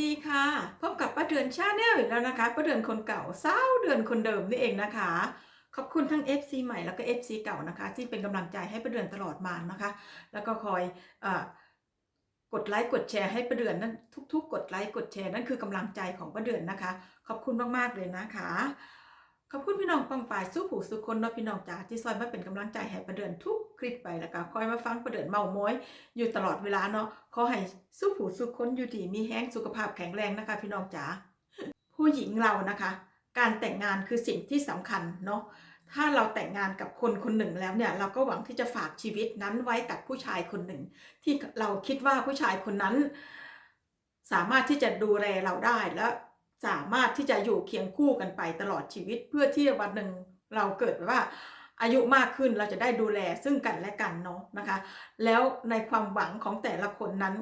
ดีค่ะ พบกับป้าเดือนชาแนลอีกแล้วนะคะป้าเดือนคนเก่าสาวเดือนคนเดิมนี่เองนะคะ ขอบคุณทั้ง FC ใหม่แล้วก็ FC เก่านะคะ ที่เป็นกำลังใจให้ป้าเดือนตลอดมานะคะ แล้วก็คอยอกดไลค์กดแชร์ให้ป้าเดือนนั้นทุก ๆ กดไลค์กดแชร์นั่นคือกำลังใจของป้าเดือนนะคะ ขอบคุณมากๆเลยนะคะ ขอบคุณพี่น้องปังป่ายสู้ผู้สุคนเนาะพี่น้องจ๋าที่ซอยมาเป็นกำลังใจให้ประเดือนทุกคลิปไปแล้วก็คอยมาฟังประเดือนเมาม้อยอยู่ตลอดเวลาเนาะขอให้สู้ผู้สุคนอยู่ดีมีแห้งสุขภาพแข็งแรงนะคะ พี่น้องจ๋าผู้หญิงเรานะคะ การแต่งงานคือสิ่งที่สำคัญเนาะถ้าเราแต่งงานกับคนคนหนึ่งแล้วเนี่ย เราก็หวังที่จะฝากชีวิตนั้นไว้กับผู้ชายคนหนึ่ง ที่เราคิดว่าผู้ชายคนนั้น สามารถที่จะดูแลเราได้และ สามารถที่จะอยู่เคียงคู่กันไปตลอดชีวิต เพื่อที่วันหนึ่งเราเกิดว่าอายุมากขึ้นเราจะได้ดูแลซึ่งกันและกันเนาะนะคะ แล้วในความหวังของแต่ละคนนั้น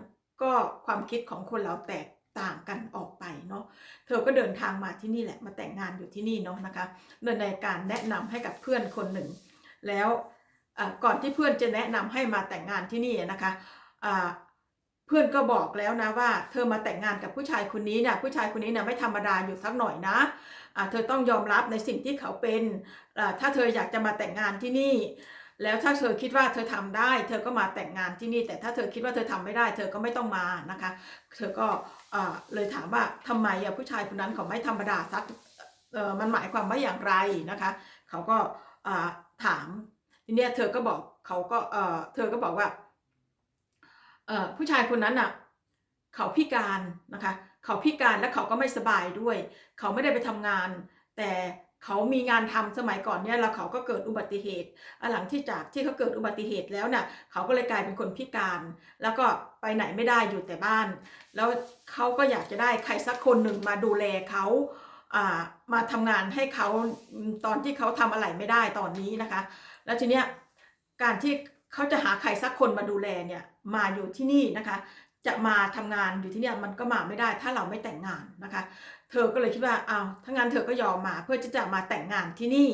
ก็ความคิดของคนเราแตกต่างกันออกไปเนาะเธอก็เดินทางมาที่นี่แหละมาแต่งงานอยู่ที่นี่เนาะนะคะเนในการแนะนำให้กับเพื่อนคนหนึ่ง แล้วก่อนที่เพื่อนจะแนะนำให้มาแต่งงานที่นี่นะคะอ่า เพื่อนก็บอกแล้วนะว่า เธอมาแต่งงานกับผู้ชายคนนี้เนี่ยผู้ชายคนนี้เนี่ยไม่ธรรมดาอยู่สักหน่อยนะเธอต้องยอมรับในสิ่งที่เขาเป็น ถ้าเธออยากจะมาแต่งงานที่นี่ แล้วถ้าเธอคิดว่าเธอทำได้ เธอก็มาแต่งงานที่นี่ แต่ถ้าเธอคิดว่าเธอทำไม่ได้ เธอก็ไม่ต้องมานะคะ เธอก็เลยถามว่าทำไมผู้ชายคนนั้นเขาไม่ธรรมดาสักมันหมายความว่าอย่างไรนะคะ เขาก็ถามทีนี้เธอก็บอกเขาก็เธอก็บอกว่า ผู้ชายคนนั้นน่ะเขาพิการนะคะ เขาพิการและเขาก็ไม่สบายด้วย เขาไม่ได้ไปทำงาน แต่เขามีงานทำสมัยก่อนเนี่ยแล้วเขาก็เกิดอุบัติเหตุหลังที่จากที่เขาเกิดอุบัติเหตุแล้วน่ะเขาก็เลยกลายเป็นคนพิการ แล้วก็ไปไหนไม่ได้อยู่แต่บ้าน แล้วเขาก็อยากจะได้ใครสักคนหนึ่งมาดูแลเขามาทำงานให้เขาตอนที่เขาทำอะไรไม่ได้ตอนนี้นะคะ แล้วทีเนี้ยการที่ เขาจะหาใครสักคนมาดูแลเนี่ยมาอยู่ที่นี่นะคะ จะมาทำงานอยู่ที่เนี่ยมันก็มาไม่ได้ถ้าเราไม่แต่งงานนะคะ เธอก็เลยคิดว่าเอาถ้างั้นเธอก็ยอมมาเพื่อที่จะมาแต่งงานที่นี่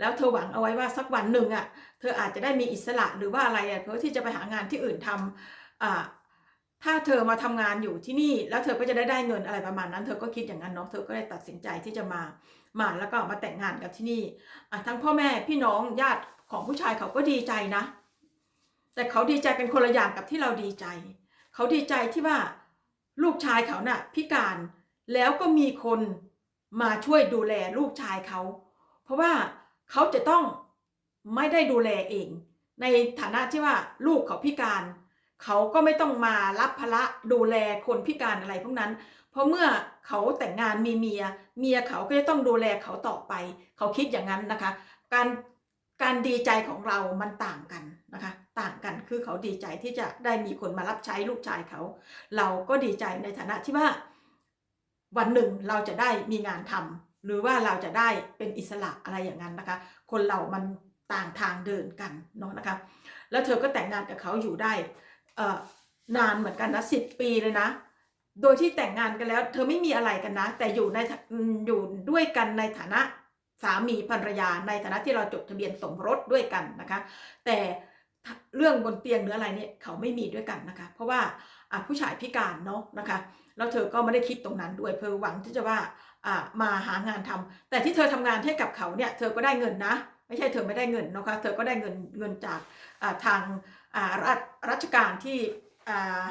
แล้วเธอหวังเอาไว้ว่าสักวันหนึ่งอะเธออาจจะได้มีอิสระหรือว่าอะไรอะเพื่อที่จะไปหางานที่อื่นทำอ่าถ้าเธอมาทำงานอยู่ที่นี่ แล้วเธอก็จะได้ได้เงินอะไรประมาณนั้น เธอก็คิดอย่างนั้นเนาะเธอก็เลยตัดสินใจที่จะมามาแล้วก็มาแต่งงานกับที่นี่อะทั้งพ่อแม่พี่น้องญาติของผู้ชายเขาก็ดีใจนะ แต่เขาดีใจเป็นคนละอย่างกับที่เราดีใจ เขาดีใจที่ว่าลูกชายเขาน่ะพิการแล้วก็มีคนมาช่วยดูแลลูกชายเขา เพราะว่าเขาจะต้องไม่ได้ดูแลเอง ในฐานะที่ว่าลูกเขาพิการ เขาก็ไม่ต้องมารับภาระดูแลคนพิการอะไรพวกนั้น เพราะเมื่อเขาแต่งงานมีเมีย เมียเขาก็จะต้องดูแลเขาต่อไป เขาคิดอย่างนั้นนะคะ การ การดีใจของเรามันต่างกันนะคะ ต่างกันคือเขาดีใจที่จะได้มีคนมารับใช้ลูกชายเขา เราก็ดีใจในฐานะที่ว่า วันหนึ่งเราจะได้มีงานทำหรือว่าเราจะได้เป็นอิสระอะไรอย่างนั้นนะคะ คนเรามันต่างทางเดินกันเนาะนะคะ แล้วเธอก็แต่งงานกับเขาอยู่ได้นานเหมือนกันนะสิบปีเลยนะ โดยที่แต่งงานกันแล้ว เธอไม่มีอะไรกันนะ แต่อยู่ในอยู่ด้วยกันในฐานะ สามีภรรยาในฐานะที่เราจดทะเบียนสมรสด้วยกันนะคะ แต่เรื่องบนเตียงหรืออะไรเนี่ยเขาไม่มีด้วยกันนะคะ เพราะว่าผู้ชายพิการเนาะนะคะแล้วเธอก็ไม่ได้คิดตรงนั้นด้วยเพอหวังที่จะว่ามาหางานทำแต่ที่เธอทำงานให้กับเขาเนี่ยเธอก็ได้เงินนะ ไม่ใช่เธอไม่ได้เงินนะคะเธอก็ได้เงินเงินจากทางรัฐราชการที่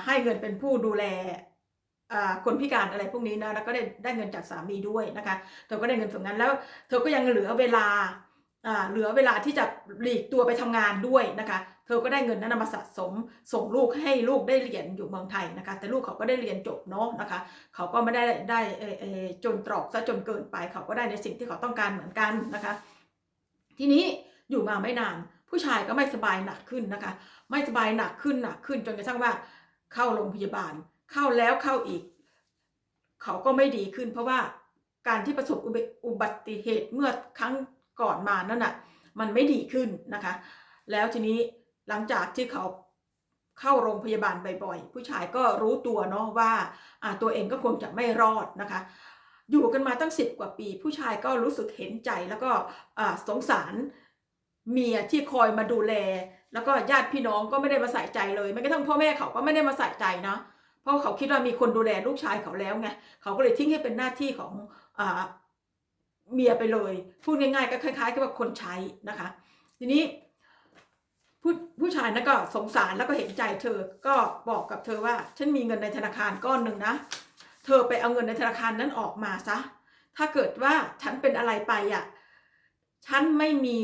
ให้เงินเป็นผู้ดูแล คนพิการอะไรพวกนี้นะแล้วก็ได้ได้เงินจากสามีด้วยนะคะเธอก็ได้เงินส่วนนั้นแล้ว เธอก็ยังเหลือเวลาเหลือเวลาที่จะหลีกตัวไปทำงานด้วยนะคะ เธอก็ได้เงินนั้นมาสะสมส่งลูกให้ลูกได้เรียนอยู่เมืองไทยนะคะ แต่ลูกเขาก็ได้เรียนจบเนาะนะคะ เขาก็ไม่ได้ได้จนตรอกซะจนเกินไป เขาก็ได้ในสิ่งที่เขาต้องการเหมือนกันนะคะ ทีนี้อยู่มาไม่นาน ผู้ชายก็ไม่สบายหนักขึ้นนะคะ ไม่สบายหนักขึ้นหนักขึ้นจนกระทั่งว่าเข้าโรงพยาบาล เข้าแล้วเข้าอีก เขาก็ไม่ดีขึ้น เพราะว่าการที่ประสบอุบัติเหตุเมื่อครั้งก่อนมานั่นน่ะมันไม่ดีขึ้นนะคะ แล้วทีนี้หลังจากที่เขาเข้าโรงพยาบาลบ่อยๆผู้ชายก็รู้ตัวเนาะว่าอ่าตัวเองก็คงจะไม่รอดนะคะ อยู่กันมาตั้งสิบกว่าปี ผู้ชายก็รู้สึกเห็นใจแล้วก็อ่าสงสารเมียที่คอยมาดูแล แล้วก็ญาติพี่น้องก็ไม่ได้มาใส่ใจเลยแม้กระทั่งพ่อแม่เขาก็ไม่ได้มาใส่ใจนะ เพราะเขาคิดว่ามีคนดูแลลูกชายเขาแล้วไงเขาก็เลยทิ้งให้เป็นหน้าที่ของอเมียไปเลย พูดง่ายๆก็คล้ายๆกับว่าคนใช้นะคะ ทีนี้ผู้ผู้ชายนั้นก็สงสารแล้วก็เห็นใจเธอ ก็บอกกับเธอว่า ฉันมีเงินในธนาคารก้อนหนึ่งนะ เธอไปเอาเงินในธนาคารนั้นออกมาซะ ถ้าเกิดว่าฉันเป็นอะไรไปอะ ฉันไม่มี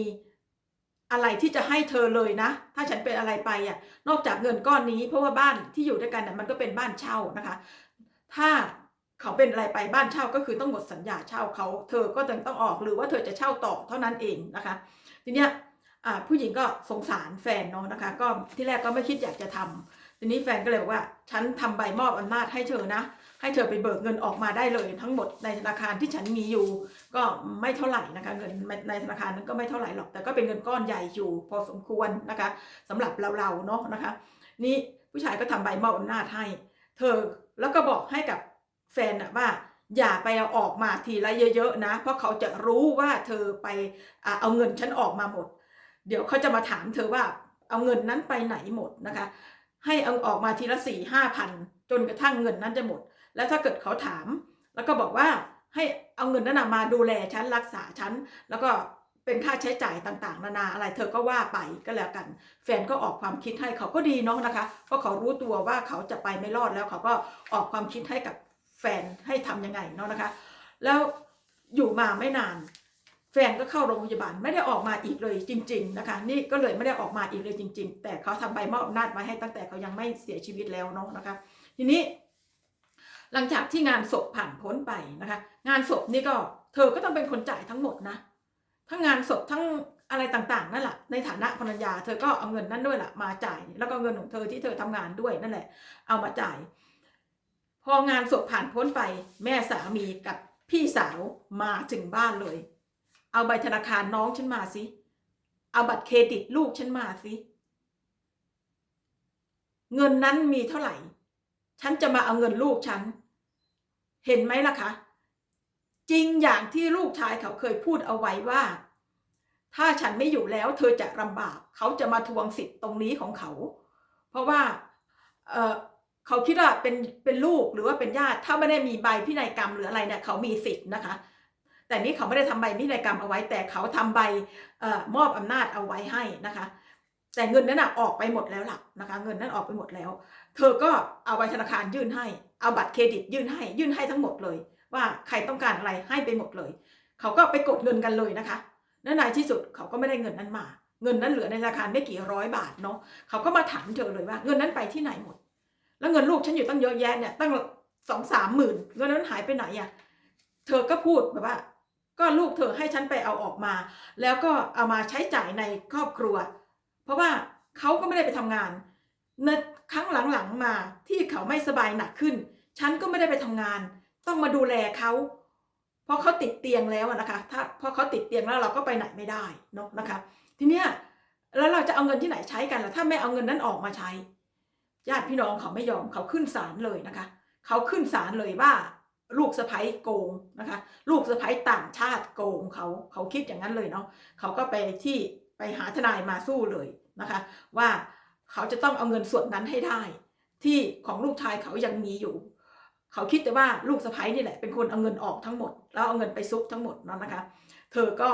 อะไรที่จะให้เธอเลยนะ ถ้าฉันเป็นอะไรไปอะนอกจากเงินก้อนนี้ เพราะว่าบ้านที่อยู่ด้วยกันน่ะมันก็เป็นบ้านเช่านะคะ ถ้าเขาเป็นอะไรไปบ้านเช่าก็คือต้องหมดสัญญาเช่าเขา เธอก็ต้องต้องออกหรือว่าเธอจะเช่าต่อเท่านั้นเองนะคะ ทีเนี้ยผู้หญิงก็สงสารแฟนเนาะนะคะ ก็ที่แรกก็ไม่คิดอยากจะทำ ทีนี้แฟนก็เลยบอกว่า ฉันทำใบมอบอำนาจให้เธอนะ ให้เธอไปเบิกเงินออกมาได้เลย ทั้งหมดในธนาคารที่ฉันมีอยู่ ก็ไม่เท่าไหร่นะคะเงินในธนาคารนั้นก็ไม่เท่าไหร่หรอก แต่ก็เป็นเงินก้อนใหญ่อยู่พอสมควรนะคะสำหรับเราๆเนาะนะคะ นี่ผู้ชายก็ทำใบมอบอำนาจให้ เธอแล้วก็บอกให้กับแฟนนะว่าอย่าไปเอาออกมาทีละเยอะๆนะ เพราะเขาจะรู้ว่าเธอไปอเอาเงินฉันออกมาหมด เดี๋ยวเขาจะมาถามเธอว่าเอาเงินนั้นไปไหนหมดนะคะ ให้เอาออกมาทีละสี่ห้าพันจนกระทั่งเงินนั้นจะหมด แล้วถ้าเกิดเขาถาม แล้วก็บอกว่าให้เอาเงินนั้นมาดูแลฉันรักษาฉันแล้วก็เป็นค่าใช้จ่ายต่างๆ นานาอะไรเธอก็ว่าไปก็แล้วกัน แฟนก็ออกความคิดให้เขาก็ดีเนาะนะคะ เพราะเขารู้ตัวว่าเขาจะไปไม่รอดแล้วเขาก็ออกความคิดให้กับแฟนให้ทำยังไงเนาะนะคะ แล้วอยู่มาไม่นาน แฟนก็เข้าโรงพยาบาลไม่ได้ออกมาอีกเลยจริง ๆนะคะ นี่ก็เลยไม่ได้ออกมาอีกเลยจริง ๆ แต่เขาทำใบมอบอำนาจไว้ให้ตั้งแต่เขายังไม่เสียชีวิตแล้วเนาะนะคะ ทีนี้ หลังจากที่งานศพผ่านพ้นไปนะคะ งานศพนี่ก็เธอก็ต้องเป็นคนจ่ายทั้งหมดนะทั้งงานศพทั้งอะไรต่างๆนั่นแหละในฐานะภรรยา เธอก็เอาเงินนั้นด้วยล่ะมาจ่าย แล้วก็เงินของเธอที่เธอทำงานด้วยนั่นแหละ เอามาจ่าย พองานศพผ่านพ้นไป แม่สามีกับพี่สาวมาถึงบ้านเลย เอาใบธนาคารน้องฉันมาสิ เอาบัตรเครดิตลูกฉันมาสิ เงินนั้นมีเท่าไหร่ ฉันจะมาเอาเงินลูกฉัน เห็นไหมล่ะคะ จริงอย่างที่ลูกชายเขาเคยพูดเอาไว้ว่า ถ้าฉันไม่อยู่แล้วเธอจะลำบาก เขาจะมาทวงสิทธิ์ตรงนี้ของเขา เพราะว่าเเขาคิดว่าเป็นเป็นลูกหรือว่าเป็นญาติ ถ้าไม่ได้มีใบพินัยกรรมหรืออะไรเนี่ยเขามีสิทธิ์นะคะ แต่นี่เขาไม่ได้ทำใบพินัยกรรมเอาไว้ แต่เขาทำใบออมอบอำนาจเอาไว้ให้นะคะ แต่เงินนั้นออกไปหมดแล้วล่ะนะคะ เงินนั้นออกไปหมดแล้ว เธอก็เอาใบธนาคารยื่นให้ เอาบัตรเครดิตยื่นให้ ยื่นให้ทั้งหมดเลย ว่าใครต้องการอะไรให้ไปหมดเลย เขาก็ไปกดเงินกันเลยนะคะและในที่สุดเขาก็ไม่ได้เงินนั้นมา เงินนั้นเหลือในธนาคารไม่กี่ร้อยบาทเนาะเขาก็มาถามเธอเลยว่าเงินนั้นไปที่ไหนหมด แล้วเงินลูกฉันอยู่ตั้งเยอะแยะเนี่ยตั้งสองสามหมื่นเงินนั้นหายไปไหนอะ่ะเธอก็พูดแบบว่า ก็ลูกเธอให้ฉันไปเอาออกมา แล้วก็เอามาใช้จ่ายในครอบครัว เพราะว่าเขาก็ไม่ได้ไปทำงานในครั้งหลังๆมาที่เขาไม่สบายหนักขึ้น ฉันก็ไม่ได้ไปทำงาน ต้องมาดูแลเขาเพราะเขาติดเตียงแล้วนะคะ ถ้าพอเขาติดเตียงแล้วเราก็ไปไหนไม่ได้เนาะนะคะ ทีเนี้ยแล้วเราจะเอาเงินที่ไหนใช้กันล่ะถ้าไม่เอาเงินนั้นออกมาใช้ญาติพี่น้องเขาไม่ยอมเขาขึ้นศาลเลยนะคะ เขาขึ้นศาลเลยว่า ลูกสะพ้ยโกงนะคะ ลูกสะพ้ยต่างชาติโกงเขาเขาคิดอย่างนั้นเลยเนาะเขาก็ไปที่ไปหาทนายมาสู้เลยนะคะ ว่าเขาจะต้องเอาเงินส่วนนั้นให้ได้ ที่ของลูกชายเขายังมีอยู่ เขาคิดแต่ว่าลูกสะพ้ยนี่แหละเป็นคนเอาเงินออกทั้งหมด แล้วเอาเงินไปซุกทั้งหมดนั่นนะคะ เธอก็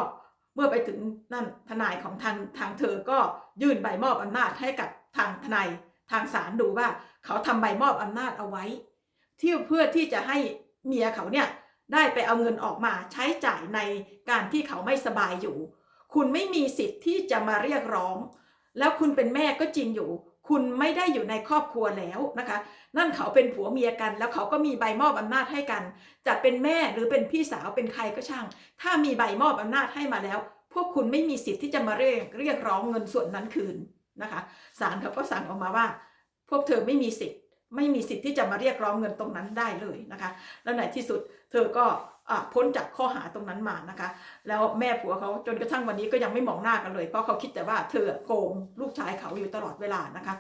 เมื่อไปถึงนั่นทนายของทางทางเธอก็ยื่นใบมอบอำนาจให้กับทางทนายทางศาลดูว่า เขาทำใบมอบอำนาจเอาไว้ ที่เพื่อที่จะให้ เมียเขาเนี่ยได้ไปเอาเงินออกมาใช้จ่ายในการที่เขาไม่สบายอยู่ คุณไม่มีสิทธิ์ที่จะมาเรียกร้อง แล้วคุณเป็นแม่ก็จริงอยู่ คุณไม่ได้อยู่ในครอบครัวแล้วนะคะ นั่นเขาเป็นผัวเมียกัน แล้วเขาก็มีใบมอบอำนาจให้กัน จะเป็นแม่หรือเป็นพี่สาวเป็นใครก็ช่าง ถ้ามีใบมอบอำนาจให้มาแล้ว พวกคุณไม่มีสิทธิ์ที่จะมาเรียกเรียกร้องเงินส่วนนั้นคืนนะคะศาลเขาก็สั่งออกมาว่า พวกเธอไม่มีสิทธิ์ ไม่มีสิทธิ์ที่จะมาเรียกร้องเงินตรงนั้นได้เลยนะคะ แล้วในที่สุดเธอก็พ้นจากข้อหาตรงนั้นมานะคะ แล้วแม่ผัวเขาจนกระทั่งวันนี้ก็ยังไม่มองหน้ากันเลย เพราะเขาคิดแต่ว่าเธอโกงลูกชายเขาอยู่ตลอดเวลานะคะ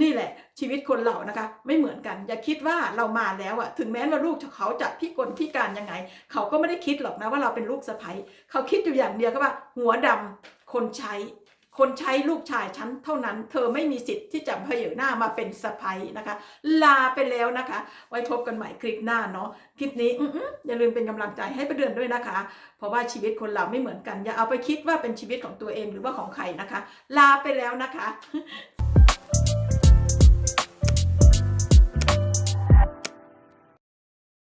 นี่แหละชีวิตคนเรานะคะ ไม่เหมือนกัน อย่าคิดว่าเรามาแล้วอะถึงแม้ว่าลูกเขาจะพิกลพิการยังไง เขาก็ไม่ได้คิดหรอกนะว่าเราเป็นลูกสะใภ้เขาคิดอยู่อย่างเดียวก็ว่า หัวดำคนใช้ คนใช้ลูกชายฉันเท่านั้น เธอไม่มีสิทธิ์ที่จะเผยหน้ามาเป็นสะใภ้นะคะ ลาไปแล้วนะคะ ไว้พบกันใหม่คลิปหน้าเนาะคลิปนี้ออย่าลืมเป็นกำลังใจให้ประเดือนด้วยนะคะ เพราะว่าชีวิตคนเราไม่เหมือนกัน อย่าเอาไปคิดว่าเป็นชีวิตของตัวเองหรือว่าของใครนะคะ ลาไปแล้วนะคะ